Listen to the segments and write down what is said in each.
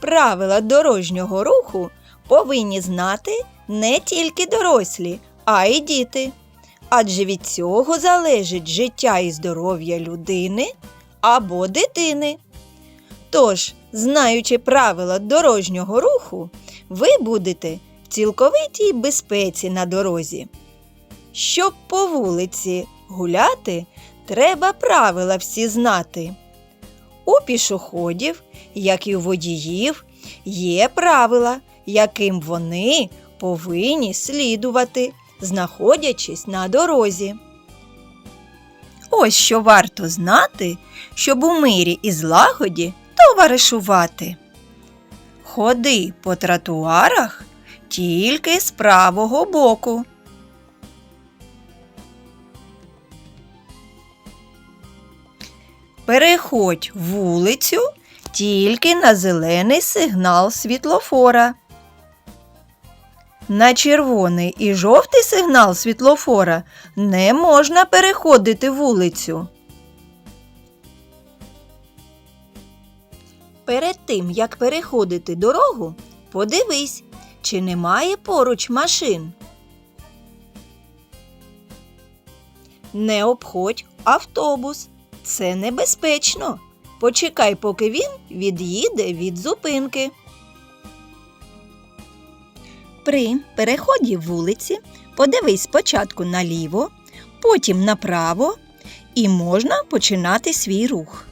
Правила дорожнього руху повинні знати не тільки дорослі, а й діти. Адже від цього залежить життя і здоров'я людини або дитини. Тож, знаючи правила дорожнього руху, ви будете в цілковитій безпеці на дорозі. Щоб по вулиці гуляти, треба правила всі знати. У пішоходів, як і у водіїв, є правила, яким вони повинні слідувати, знаходячись на дорозі. Ось що варто знати, щоб у мирі і злагоді товаришувати. Ходи по тротуарах тільки з правого боку. Переходь вулицю тільки на зелений сигнал світлофора. На червоний і жовтий сигнал світлофора не можна переходити вулицю. Перед тим, як переходити дорогу, подивись, чи немає поруч машин. Не обходь автобус. Це небезпечно. Почекай, поки він від'їде від зупинки. При переході вулиці подивись спочатку наліво, потім направо і можна починати свій рух.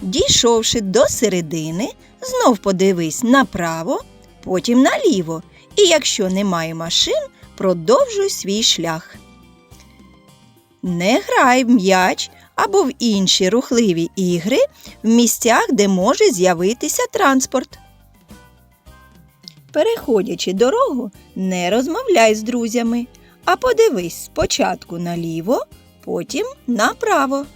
Дійшовши до середини, знов подивись направо, потім наліво, і якщо немає машин, продовжуй свій шлях. Не грай м'яч або в інші рухливі ігри в місцях, де може з'явитися транспорт. Переходячи дорогу, не розмовляй з друзями, а подивись спочатку наліво, потім направо.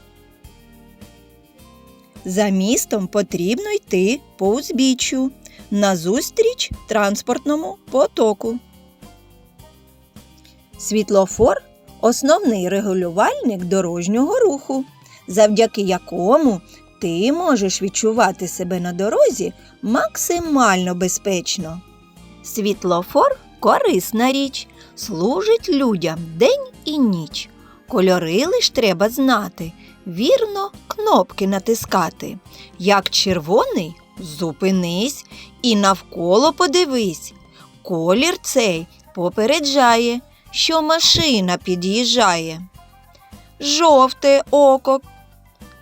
За містом потрібно йти по узбіччю назустріч транспортному потоку. Світлофор основний регулювальник дорожнього руху, завдяки якому ти можеш відчувати себе на дорозі максимально безпечно. Світлофор корисна річ, служить людям день і ніч. Кольори лиш треба знати, вірно кнопки натискати. Як червоний зупинись і навколо подивись. Колір цей попереджає, що машина під'їжджає. Жовте око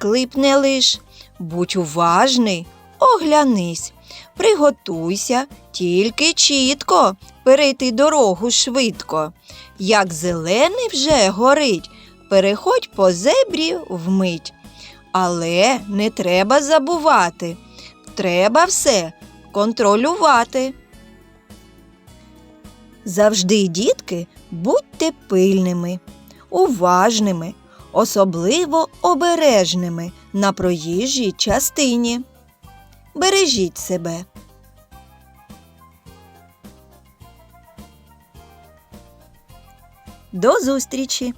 клипне лиш, будь уважний, оглянись, приготуйся, тільки чітко перейти дорогу швидко. Як зелений вже горить, переходь по зебрі вмить. Але не треба забувати, треба все контролювати. Завжди, дітки, будьте пильними, уважними, особливо обережними на проїжджій частині. Бережіть себе. До зустрічі!